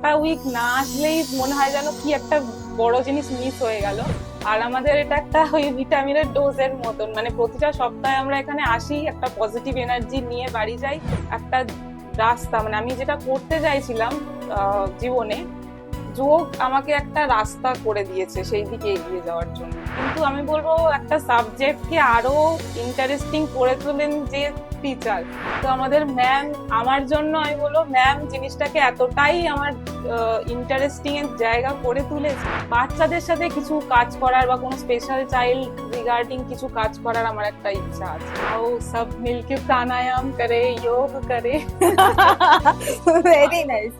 একটা উইক না আসলেই মনে হয় যেন কি একটা বড় জিনিস মিস হয়ে গেল। আর আমাদের এটা একটা ওই ভিটামিনের ডোজের মতন। মানে প্রতিটা সপ্তাহে আমরা এখানে আসি, একটা পজিটিভ এনার্জি নিয়ে বাড়ি যাই, একটা রাস্তা। মানে আমি যেটা করতে চাইছিলাম জীবনে, যোগ আমাকে একটা রাস্তা করে দিয়েছে সেই দিকে এগিয়ে যাওয়ার জন্য। কিন্তু আমি বলব একটা সাবজেক্টকে আরও ইন্টারেস্টিং করে তোলেন যে টিচার তো আমাদের ম্যাম আমার জন্য আমি বলব ম্যাম জিনিসটাকে এতটাই আমার ইন্টারেস্টিং এর জায়গা করে তুলেছে। বাচ্চাদের সাথে কিছু কাজ করার বা কোনো স্পেশাল চাইল্ড রিগার্ডিং কিছু কাজ করার আমার একটা ইচ্ছা আছে। ও সব মিলকে প্রাণায়াম করে, যোগ করে। ভেরি নাইস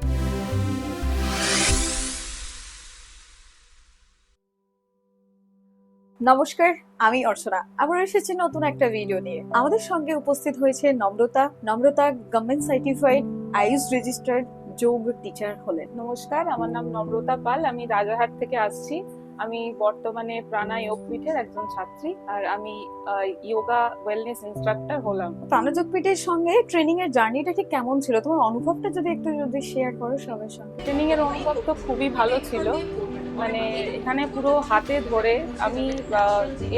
নমস্কার আমি অর্চনা। আবার এসেছি নতুন একটা ভিডিও নিয়ে। আমাদের সঙ্গে উপস্থিত হয়েছে Namrata. Namrata government certified Ayush registered যোগ টিচার হলেন। নমস্কার আমার নাম নম্রতা পাল। আমি রাজারহাট থেকে আসছি। আমি বর্তমানে প্রাণা যোগপীঠের একজন ছাত্রী আর আমি যোগা ওয়েলনেস ইনস্ট্রাক্টর হলাম। প্রাণযোগ পীঠের সঙ্গে ট্রেনিং এর জার্নিটা ঠিক কেমন ছিল? তোমার অনুভবটা যদি একটু যদি শেয়ার করো সবার সঙ্গে। ট্রেনিং এর অনুভব তো খুবই ভালো ছিল। মানে এখানে পুরো হাতে ধরে আমি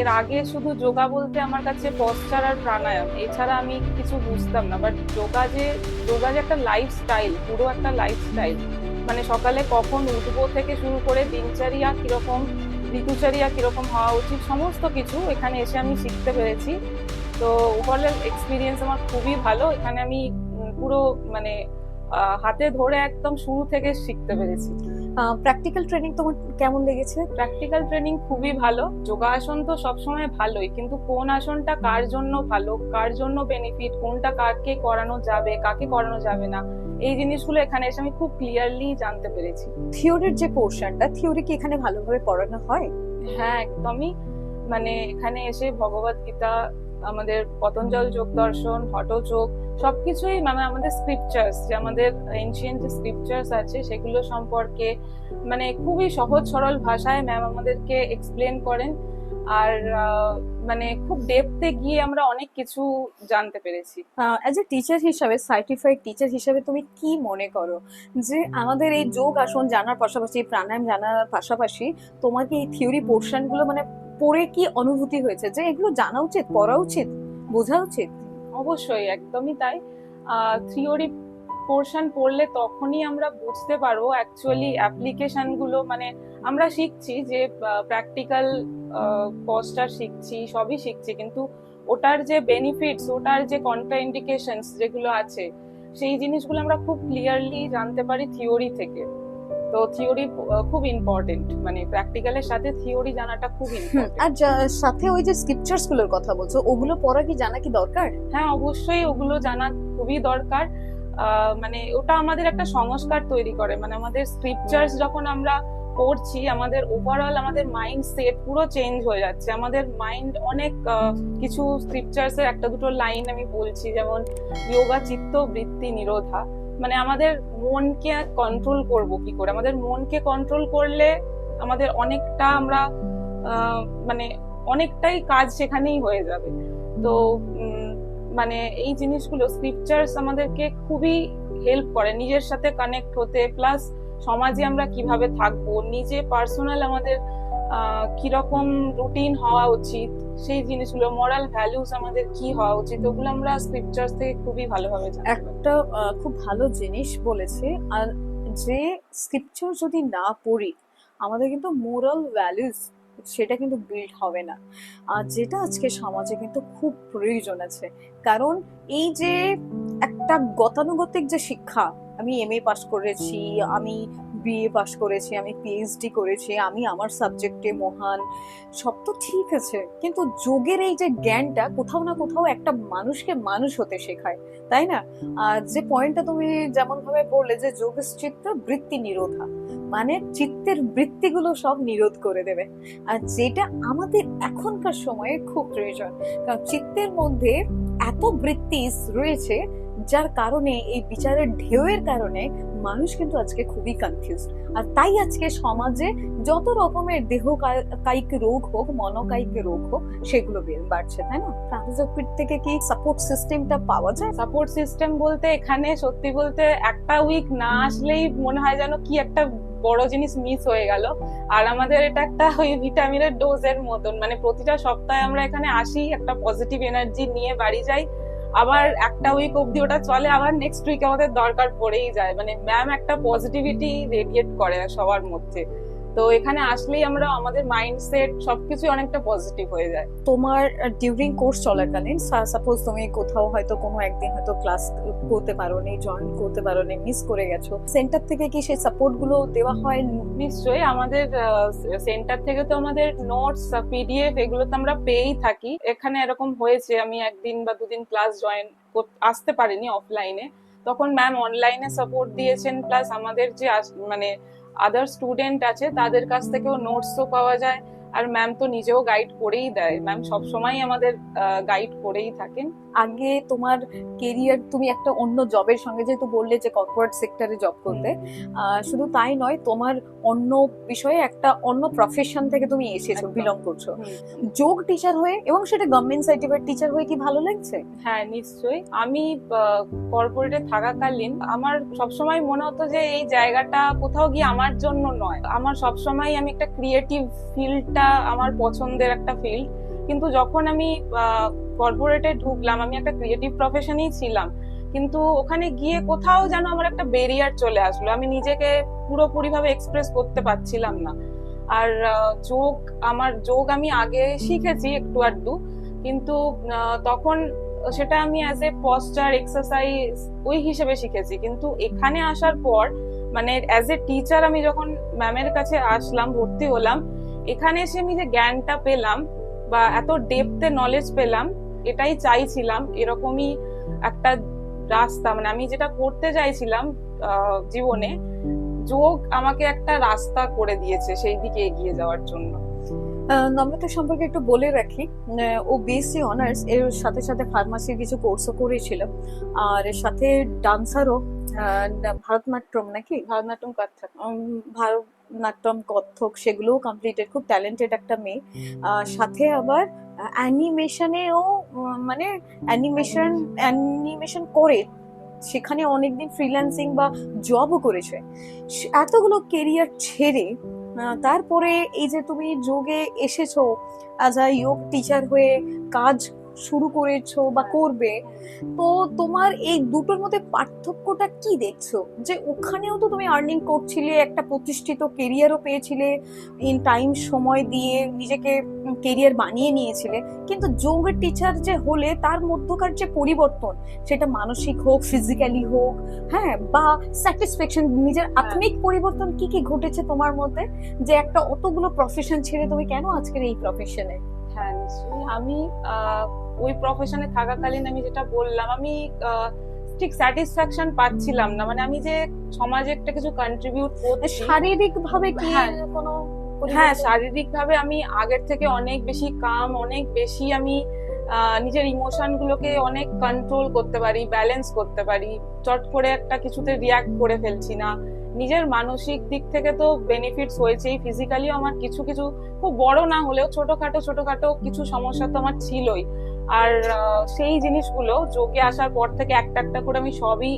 এর আগে শুধু যোগা বলতে আমার কাছে পশ্চার আর প্রাণায়াম, এছাড়া আমি কিছু বুঝতাম না বাট যোগা যে যোগা যে একটা লাইফস্টাইল পুরো একটা লাইফস্টাইল মানে সকালে কখন উঠবো থেকে শুরু করে দিনচারিয়া কীরকম, ঋতুচর্যা কীরকম হওয়া উচিত, সমস্ত কিছু এখানে এসে আমি শিখতে পেরেছি। তো ওভারঅল এক্সপিরিয়েন্স আমার খুবই ভালো, এখানে আমি পুরো মানে হাতে ধরে একদম শুরু থেকে শিখতে পেরেছি। প্র্যাকটিক্যাল ট্রেনিং তোমার কেমন লেগেছে? প্র্যাকটিক্যাল ট্রেনিং খুবই ভালো। যোগাসন তো সবসময় ভালোই কিন্তু কোন আসনটা কার জন্য ভালো কার জন্য বেনিফিট কোনটা কাকে করানো যাবে কাকে করানো যাবে না এই জিনিসগুলো এখানে এসে আমি খুব ক্লিয়ারলি জানতে পেরেছি। থিওরির যে পোর্শনটা থিওরি কি এখানে ভালোভাবে পড়ানো হয়? হ্যাঁ একদমই। মানে এখানে এসে ভগবত গীতা আমাদের পতঞ্জল যোগ দর্শন হটযোগ সবকিছুই মানে আমাদের স্ক্রিপচার্স যে আমাদের এনশিয়েন্ট যে স্ক্রিপচার্স আছে, সেগুলো সম্পর্কে মানে খুবই সহজ সরল ভাষায় ম্যাম আমাদেরকে এক্সপ্লেন করেন। আর মানে খুব ডেপতে গিয়ে আমরা অনেক কিছু জানতে পেরেছি। অ্যাজ এ টিচার হিসাবে সার্টিফাইড টিচার হিসাবে তুমি কি মনে করো যে আমাদের এই যোগ আসন জানার পাশাপাশি, প্রাণায়াম জানার পাশাপাশি তোমার কি এই থিওরি পোর্শনগুলো মানে পড়ে কি অনুভূতি হয়েছে? যে এগুলো জানা উচিত, পড়া উচিত, বোঝা উচিত? অবশ্যই, একদমই তাই। থিওরি পোর্শন পড়লে তখনই আমরা বুঝতে পারব অ্যাকচুয়ালি অ্যাপ্লিকেশনগুলো মানে আমরা শিখছি যে প্র্যাকটিক্যাল পস্টার শিখছি, সবই শিখছি, কিন্তু ওটার যে বেনিফিটস ওটার যে কন্ট্রাইন্ডিকেশনস যেগুলো আছে, সেই জিনিসগুলো আমরা খুব ক্লিয়ারলি জানতে পারি থিওরি থেকে। তো থিওরি খুব ইম্পর্টেন্ট মানে প্র্যাকটিক্যালের সাথে থিওরি জানাটা খুব ইম্পর্টেন্ট আর সাথে ওই যে স্ক্রিপচার্সগুলোর কথা বলছো ওগুলো পড়া কি জানা কি দরকার? হ্যাঁ অবশ্যই ওগুলো জানা খুবই দরকার। মানে ওটা আমাদের একটা সংস্কার তৈরি করে মানে আমাদের স্ক্রিপচার্স যখন আমরা পড়ছি আমাদের ওভারঅল আমাদের মাইন্ড সেট পুরো চেঞ্জ হয়ে যাচ্ছে। আমাদের মাইন্ড অনেক কিছু স্ক্রিপচার্স এর একটা দুটো লাইন আমি বলছি যেমন যোগা চিত্ত বৃত্তি নিরোধা মানে আমাদের মনকে কন্ট্রোল করব কি করে? আমাদের মনকে কন্ট্রোল করলে আমাদের অনেকটা আমরা মানে অনেকটাই কাজ সেখানেই হয়ে যাবে। তো মানে এই জিনিসগুলো স্ক্রিপচার্স আমাদেরকে খুবই হেল্প করে নিজের সাথে কানেক্ট হতে প্লাস সমাজে আমরা কীভাবে থাকব নিজে পার্সোনাল আমাদের কীরকম রুটিন হওয়া উচিত সেই জিনিসগুলো মরাল ভ্যালুস আমাদের কি হওয়া উচিত ওগুলো আমরা স্ক্রিপচার্স থেকে খুবই ভালোভাবে পারি একটা খুব ভালো জিনিস বলেছে। আর যে স্ক্রিপচার যদি না পড়ি, আমাদের কিন্তু মোরাল ভ্যালুস সেটা কিন্তু বিল্ড হবে না। আর যেটা আজকে সমাজে কিন্তু খুব প্রয়োজন আছে। কারণ এই যে একটা গতানুগতিক যে শিক্ষা, আমি এম এ পাস করেছি, আমি বিএ পাশ করেছি, আমি পিএইচডি করেছি, আমি আমার সাবজেক্টে মহান, সব তো ঠিক আছে। কিন্তু যোগের এই যে জ্ঞানটা কোথাও না কোথাও একটা মানুষকে মানুষ হতে শেখায়, তাই না? আর যে পয়েন্টটা তুমি যেমন ভাবে বললে যে যোগ চিত্ত বৃত্তি নিরোধা মানে চিত্তের বৃত্তিগুলো সব নিরোধ করে দেবে। আর যেটা আমাদের এখনকার সময়ে খুব প্রয়োজন, কারণ চিত্তের মধ্যে এত বৃত্তি রয়েছে যার কারণে, এই বিচারের ঢেউয়ের কারণে মানুষ কিন্তু আজকে খুবই কনফিউজ আর তাই আজকে সমাজে যত রকমের দেহ কায়িক রোগ হোক, মনোকায়িক রোগ হোক, সেগুলো বাড়ছে, তাই না? প্রাণজপির থেকে কি সাপোর্ট সিস্টেমটা পাওয়া যায়? সাপোর্ট সিস্টেম বলতে এখানে সত্যি বলতে একটা উইক না আসলেই মনে হয় যেন কি একটা বড় জিনিস মিস হয়ে গেল। আর আমাদের এটা একটা ওই ভিটামিনের ডোজের মতন। মানে প্রতিটা সপ্তাহে আমরা এখানে আসি, একটা পজিটিভ এনার্জি নিয়ে বাড়ি যাই। আবার একটা উইক অবধি ওটা চলে, আবার নেক্সট উইক আমাদের দরকার পড়েই যায়। মানে ম্যাম একটা পজিটিভিটি রেডিয়েট করে সবার মধ্যে। তো এখানে আসলেই আমরা আমাদের মাইন্ডসেট সবকিছু অনেকটা পজিটিভ হয়ে যায়। তোমার ডিউরিং কোর্স চলাকালীন সাপোজ তুমি কোথাও হয়তো কোনো একদিন হয়তো ক্লাস করতে পারোনি জয়েন করতে পারোনি মিস করে গেছো সেন্টার থেকে কি সেই সাপোর্টগুলো দেওয়া হয়? নিশ্চয়ই আমাদের সেন্টার থেকে তো আমাদের নোটস পিডিএফ এগুলো তো আমরা পেয়েই থাকি। এখানে এরকম হয়েছে আমি একদিন বা দুদিন ক্লাস জয়েন আসতে পারিনি অফলাইনে তখন ম্যাম অনলাইনে সাপোর্ট দিয়েছেন প্লাস আমাদের যে মানে আদার স্টুডেন্ট আছে তাদের কাছ থেকেও নোটসও পাওয়া যায়। আর ম্যাম তো নিজেও গাইড করেই দেয়। ম্যাম সবসময় আমাদের গাইড করেই থাকেন। আগে তোমার কেরিয়ার তুমি একটা অন্য জবের সঙ্গে যেহেতু বললে যে কর্পোরেট সেক্টরে জব করতে শুধু তাই নয় তোমার অন্য বিষয়ে একটা অন্য প্রফেশন থেকে তুমি এসেছ। বিলং করছ। যোগ টিচার হয়ে এবং সেটা গভর্নমেন্ট সার্টিফিকেট টিচার হয়ে কি ভালো লাগছে? হ্যাঁ নিশ্চয়ই। আমি কর্পোরেটে থাকাকালীন আমার সবসময় মনে হতো যে এই জায়গাটা কোথাও গিয়ে আমার জন্য নয়। আমার সবসময় আমি একটা ক্রিয়েটিভ ফিল্ডটা আমার পছন্দের একটা ফিল্ড কিন্তু যখন আমি কর্পোরেটে ঢুকলাম, আমি একটা ক্রিয়েটিভ প্রফেশনেই ছিলাম, কিন্তু ওখানে গিয়ে কোথাও যেন আমার একটা বেরিয়ার চলে আসলো। আমি নিজেকে পুরোপুরি ভাবে এক্সপ্রেস করতে পারছিলাম না। আর যোগ, আমার যোগ আমি আগে শিখেছি একটু আধটু, কিন্তু তখন সেটা আমি অ্যাজ এ পশ্চার এক্সারসাইজ ওই হিসেবে শিখেছি। কিন্তু এখানে আসার পর মানে অ্যাজ এ টিচার আমি যখন ম্যামের কাছে আসলাম, ভর্তি হলাম এখানে এসে আমি যে জ্ঞানটা পেলাম বা এত ডেপথে নলেজ পেলাম এটাই চাইছিলাম এরকমই একটা রাস্তা। মানে আমি যেটা করতে চাইছিলাম জীবনে যোগ আমাকে একটা রাস্তা করে দিয়েছে সেই দিকে এগিয়ে যাওয়ার জন্য। নম্রতা সম্পর্কে একটু বলে রাখি ও বিএসসি অনার্স এর সাথে সাথে ফার্মাসির কিছু কোর্সও করেছিল। আর সাথে ডান্সারও ভারতনাট্যম নাকি? ভারতনাট্যম কত্থক উম, ভারতনাট্যম কত্থক সেগুলোও কমপ্লিটেড খুব ট্যালেন্টেড একটা মেয়ে। সাথে আবার অ্যানিমেশনেও মানে অ্যানিমেশন অ্যানিমেশন করে সেখানে অনেকদিন ফ্রিল্যান্সিং বা জবও করেছে। এতগুলো কেরিয়ার ছেড়ে তারপরে এই যে তুমি যোগে এসেছ অ্যাজ আ যোগ টিচার হয়ে কাজ শুরু করেছ বা করবে তো তোমার এই দুটোর মধ্যে পার্থক্যটা কি দেখছ? যে ওখানেও তো তুমি আর্নিং করছিলে একটা প্রতিষ্ঠিত কেরিয়ারও পেয়েছিলে ইন টাইম সময় দিয়ে নিজেকে কেরিয়ার বানিয়ে নিয়েছিলে কিন্তু যোগের টিচার যে হলে তার মধ্যকার যে পরিবর্তন সেটা মানসিক হোক ফিজিক্যালি হোক হ্যাঁ বা স্যাটিসফ্যাকশন নিজের আত্মিক পরিবর্তন কি কি ঘটেছে তোমার মধ্যে? যে একটা অতগুলো প্রফেশন ছেড়ে তুমি কেন আজকের এই প্রফেশনে হ্যাঁ নিশ্চয়ই। আমি ওই প্রফেশনে থাকাকালীন আমি যেটা বললাম আমি ঠিক স্যাটিসফ্যাকশন পাচ্ছিলাম না। মানে আমি যে সমাজে একটা কিছু কন্ট্রিবিউট করছি শারীরিক ভাবে কি হ্যাঁ। কোনো হ্যাঁ শারীরিক ভাবে আমি আগের থেকে অনেক বেশি কাম অনেক বেশি আমি নিজের ইমোশন গুলোকে অনেক কন্ট্রোল করতে পারি ব্যালেন্স করতে পারি। চট করে একটা কিছুতে রিয়াক্ট করে ফেলছি না। নিজের মানসিক দিক থেকে তো বেনিফিটস হয়েছেই। ফিজিক্যালিও আমার কিছু কিছু খুব বড় না হলেও ছোটখাটো ছোটখাটো কিছু সমস্যা তো আমার ছিলই। আর সেই জিনিসগুলো যোগে আসার পর থেকে একটা একটা করে আমি সবই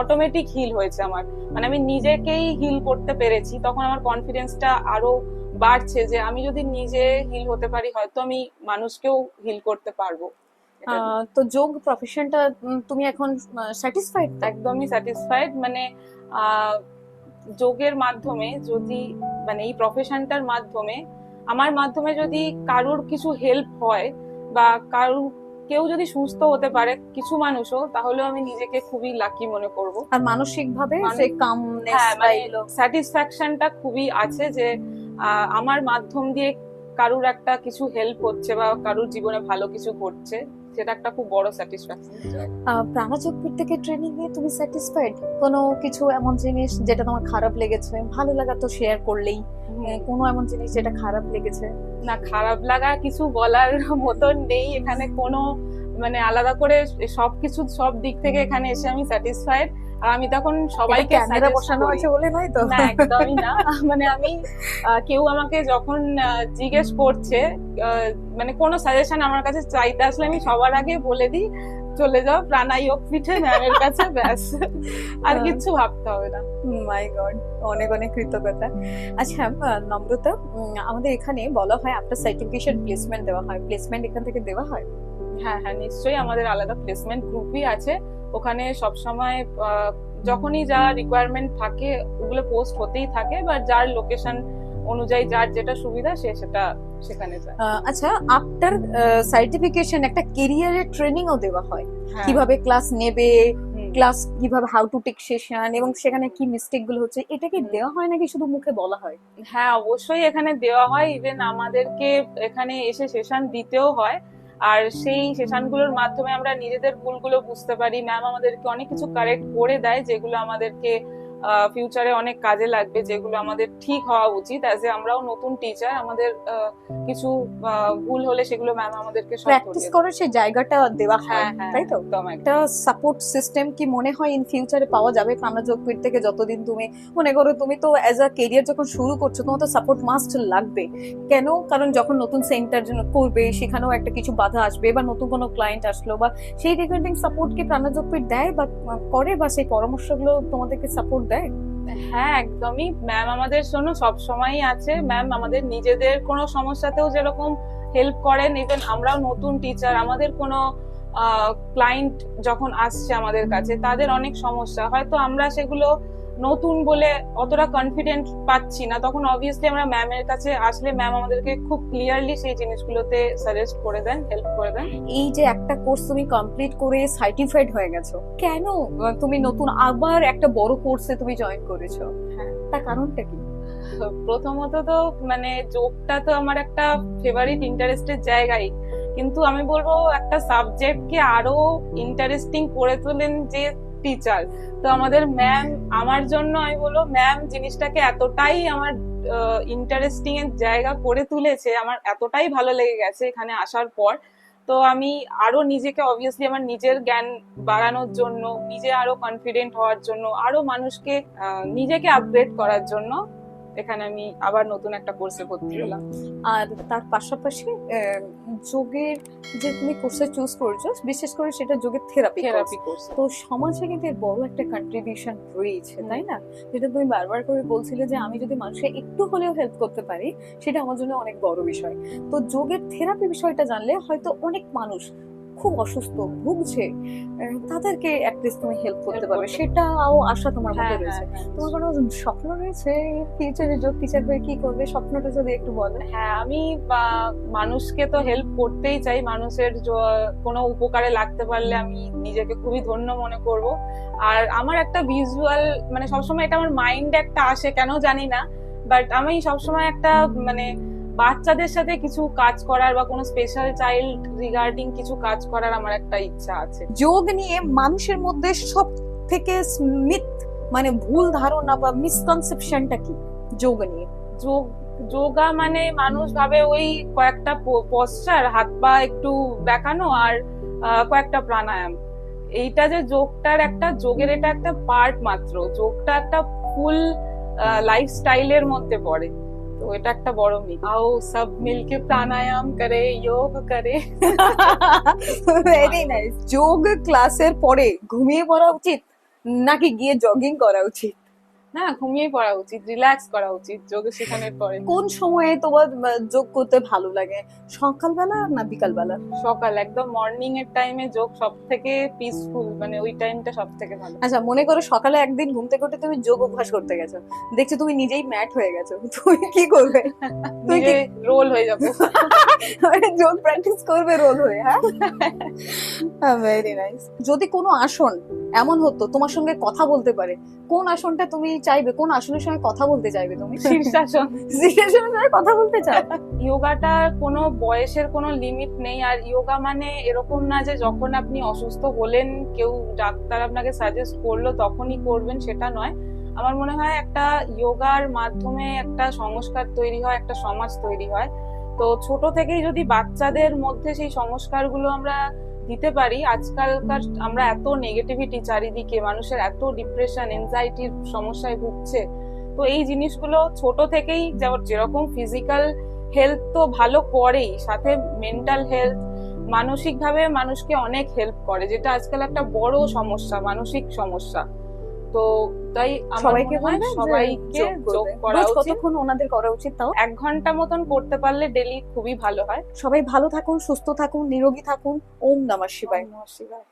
অটোমেটিক হিল হয়েছে আমার। মানে আমি নিজেকেই হিল করতে পেরেছি। তখন আমার কনফিডেন্সটা আরও বাড়ছে যে আমি যদি নিজে হিল হতে পারি হয়তো আমি মানুষকেও হিল করতে পারব। তো যোগ প্রফেশনটা তুমি এখন স্যাটিসফাইড একদমই স্যাটিসফাইড মানে যোগের মাধ্যমে যদি মানে এই প্রফেশনটার মাধ্যমে আমার মাধ্যমে যদি কারোর কিছু হেল্প হয় বা কারোর কেউ যদি সুস্থ হতে পারে কিছু মানুষও তাহলে আমি নিজেকে খুবই লাকি মনে করব। আর মানসিক ভাবে মানসিক- সে কামনেস হ্যাঁ মানে স্যাটিসফ্যাকশনটা খুবই আছে যে আমার মাধ্যম দিয়ে কারুর একটা কিছু হেল্প হচ্ছে বা কারুর জীবনে ভালো কিছু ঘটছে। সেটা একটা খুব বড় স্যাটিসফ্যাকশন প্রাণচক্র থেকে ট্রেনিং নিয়ে তুমি স্যাটিসফাইড কোনো কিছু এমন জিনিস যেটা তোমার খারাপ লেগেছে? ভালো লাগা তো শেয়ার করলেই। কোনো এমন জিনিস যেটা খারাপ লেগেছে? না খারাপ লাগা কিছু বলার মতন নেই। এখানে কোনো মানে আলাদা করে সবকিছু সব দিক থেকে এখানে এসে আমি স্যাটিসফাইড আর আমি তখন সবাইকে ক্যামেরা বসানো আছে বলে নয় তো? না একদমই না। মানে আমি কেউ আমাকে যখন জিজ্ঞেস করছে মানে কোনো সাজেশন আমার কাছে চাইতে আসলে আমি সবার আগে বলে দিই চলে যাও প্রাণায়োগ পিঠে ম্যামের কাছে ব্যাস। আর হ্যাঁ। কিচ্ছু ভাবতে হবে না। মাই গড অনেক অনেক কৃতজ্ঞতা। আচ্ছা নম্রতা আমাদের এখানে বলা হয় আপনার সার্টিফিকেশন প্লেসমেন্ট দেওয়া হয়। প্লেসমেন্ট এখান থেকে দেওয়া হয়? হ্যাঁ হ্যাঁ নিশ্চয়ই আমাদের আলাদা প্লেসমেন্ট গ্রুপই আছে। ওখানে সবসময় যখনই যা রিকোয়ারমেন্ট থাকে ওগুলো পোস্ট হতেই থাকে বা যার লোকেশন অনুযায়ী যার যেটা সুবিধা সে সেটা সেখানে যায়। আচ্ছা আফটার সার্টিফিকেশন একটা কেরিয়ারের ট্রেনিংও দেওয়া হয়। হ্যাঁ, কীভাবে ক্লাস নেবে ক্লাস কীভাবে হাউ টু টেক সেশন এবং সেখানে কি মিস্টেকগুলো হচ্ছে এটা কি দেওয়া হয় নাকি শুধু মুখে বলা হয়? হ্যাঁ অবশ্যই এখানে দেওয়া হয় ইভেন আমাদেরকে এখানে এসে সেশন দিতেও হয়। আর সেই সেশনগুলোর মাধ্যমে আমরা নিজেদের ভুলগুলো বুঝতে পারি। ম্যাম আমাদেরকে অনেক কিছু কারেক্ট করে দেয়, যেগুলো আমাদেরকে ফিউচারে অনেক কাজে লাগবে যেগুলো আমাদের ঠিক হওয়া উচিত। অ্যাজ এ আমরাও নতুন টিচার আমাদের কিছু ভুল হলে সেগুলো ম্যাম আমাদেরকে প্র্যাকটিস। করার সেই জায়গাটা দেওয়া হয় হ্যাঁ হ্যাঁ তাই তো? একটা সাপোর্ট সিস্টেম কি মনে হয় ইন ফিউচারে পাওয়া যাবে? কান্না যোগপীঠ থেকে যতদিন তুমি মনে করো তুমি তো অ্যাজ আ কেরিয়ার যখন শুরু করছ তোমার তো সাপোর্ট মাস্ট লাগবে। কেন? কারণ যখন নতুন সেন্টার জন্য করবে সেখানেও একটা কিছু বাধা আসবে বা নতুন কোনো ক্লায়েন্ট আসলো বা সেই রিগার্ডিং সাপোর্ট কি প্রাণা যোগপীঠ দেয় বা করে বা সেই পরামর্শগুলো তোমাদেরকে সাপোর্ট দেয় হ্যাঁ একদমই। ম্যাম আমাদের শোনো সব সময়ই আছে। ম্যাম আমাদের নিজেদের কোনো সমস্যাতেও যেরকম হেল্প করেন ইভেন আমরাও নতুন টিচার আমাদের কোনো ক্লায়েন্ট যখন আসছে আমাদের কাছে, তাদের অনেক সমস্যা। হয়তো আমরা সেগুলো নতুন বলে অতটা কনফিডেন্ট পাচ্ছি না। তখন অবভিয়াসলি আমরা ম্যামের কাছে আসলে ম্যাম আমাদেরকে খুব ক্লিয়ারলি সেই জিনিসগুলোতে সাজেস্ট করে দেন হেল্প করে দেন। এই যে একটা কোর্স তুমি কমপ্লিট করে সার্টিফাইড হয়ে গেছো কেন? তুমি নতুন আবার একটা বড় কোর্সে তুমি জয়েন করেছ। হ্যাঁ। তার কারণটা কি? প্রথমত তো মানে যোগটা তো আমার একটা ফেভারিট ইন্টারেস্টের জায়গাই। কিন্তু আমি বলব একটা সাবজেক্টকে আরও ইন্টারেস্টিং করে তোলেন যে টিচার তো আমাদের ম্যাম আমার জন্য আমি বলব ম্যাম জিনিসটাকে এতটাই আমার ইন্টারেস্টিং এর জায়গা করে তুলেছে, আমার এতটাই ভালো লেগে গেছে এখানে আসার পর। তো আমি আরও নিজেকে অবভিয়াসলি আমার নিজের জ্ঞান বাড়ানোর জন্য, নিজে আরও কনফিডেন্ট হওয়ার জন্য, আরও মানুষকে নিজেকে আপগ্রেড করার জন্য এখানে আমি আবার নতুন একটা কোর্সে ভর্তি হলাম। আর তার পাশাপাশি যোগের যে তুমি কোর্সে চুজ করছ বিশেষ করে সেটা যোগের থেরাপি থেরাপি কোর্স তো সমাজে কিন্তু এর বড় একটা কন্ট্রিবিউশন রয়েছে তাই না? যেটা তুমি বারবার করে বলছিলে যে আমি যদি মানুষকে একটু হলেও হেল্প করতে পারি সেটা আমার জন্য অনেক বড় বিষয়। তো যোগের থেরাপি বিষয়টা জানলে হয়তো অনেক মানুষ খুব অসুস্থ ভুগছে তাদেরকে অ্যাটলিস্ট তুমি হেল্প করতে পারবে। সেটাও আশা তোমার হ্যাঁ মধ্যে হ্যাঁ রয়েছে। হ্যাঁ। তোমার কোনো স্বপ্ন রয়েছে? ফিউচারে যোগ টিচার হয়ে কি করবে? স্বপ্নটা যদি একটু বলো। হ্যাঁ আমি মানুষকে তো হেল্প করতেই চাই। মানুষের কোনো উপকারে লাগতে পারলে আমি নিজেকে খুবই ধন্য মনে করব। আর আমার একটা ভিজুয়াল মানে সবসময় এটা আমার মাইন্ডে একটা আসে কেন জানি না। বাট আমি সবসময় একটা মানে বাচ্চাদের সাথে কিছু কাজ করার বা কোনো স্পেশাল চাইল্ড রিগার্ডিং কিছু কাজ করার আমার একটা ইচ্ছা আছে। যোগ নিয়ে মানুষের মধ্যে সব থেকে মিথ মানে ভুল ধারণা বা মিসকনসেপশনটা কি যোগ নিয়ে? যোগ যোগা মানে মানুষ ভাবে ওই কয়েকটা পশ্চার হাত পা একটু দেখানো আর কয়েকটা প্রাণায়াম। এইটা যে যোগটার একটা যোগের এটা একটা পার্ট মাত্র। যোগটা একটা ফুল লাইফস্টাইলের মধ্যে পড়ে। তো এটা একটা বড় মিথ আও সব মিলকে প্রাণায়াম করে যোগ করে ভেরি নাইস যোগ ক্লাসের পরে ঘুমিয়ে পড়া উচিত নাকি গিয়ে জগিং করা উচিত? না ঘুমিয়ে পড়া উচিত রিল্যাক্স করা উচিত যোগ শেখানোর পরে কোন সময়ে তোমার যোগ করতে ভালো লাগে? সকালবেলা না বিকালবেলা? সকাল একদম মর্নিং এর টাইমে যোগ সব থেকে পিসফুল মানে ওই টাইমটা সব থেকে ভালো। আচ্ছা মনে করো সকালে একদিন ঘুম থেকে উঠে তুমি যোগ অভ্যাস করতে গেছো। দেখছ তুমি নিজেই ম্যাট হয়ে গেছো। তুমি কি করবে? নিজে রোল হয়ে যাব। মানে যোগ প্র্যাকটিস করবে রোল হয়ে হ্যাঁ? ভেরি নাইস যদি কোনো আসন এমন হতো তোমার সঙ্গে কথা বলতে পারে কোন আসনটা তুমি চাইবে? কোন আসনের সঙ্গে কথা বলতে চাইবে তুমি? শীর্ষাসন। শীর্ষাসনের সঙ্গে কথা বলতে চাও? ইয়োগাটার কোনো বয়সের কোনো লিমিট নেই। আর ইয়োগা মানে এরকম না যে যখন আপনি অসুস্থ হলেন, কেউ ডাক্তার আপনাকে সাজেস্ট করল, তখনই করবেন, সেটা নয়। আমার মনে হয় একটা ইয়োগার মাধ্যমে একটা সংস্কার তৈরি হয়, একটা সমাজ তৈরি হয়। তো ছোট থেকেই যদি বাচ্চাদের মধ্যে সেই সংস্কারগুলো আমরা দিতে পারি। আজকালকার আমরা এত নেগেটিভিটি চারিদিকে, মানুষের এত ডিপ্রেশন এনজাইটির সমস্যায় ভুগছে। তো এই জিনিসগুলো ছোট থেকেই যেরকম ফিজিক্যাল হেলথ তো ভালো করেই, সাথে মেন্টাল হেলথ মানসিকভাবে মানুষকে অনেক হেল্প করে, যেটা আজকাল একটা বড় সমস্যা, মানসিক সমস্যা। তো তাই সবাইকে হয় সবাইকে যোগ করা কতক্ষণ ওনাদের করা উচিত তাও? এক ঘণ্টা মতন করতে পারলে ডেলি খুবই ভালো হয়। সবাই ভালো থাকুন সুস্থ থাকুন নিরোগী থাকুন। ওম নমঃ শিবায়। নমঃ শিবায়।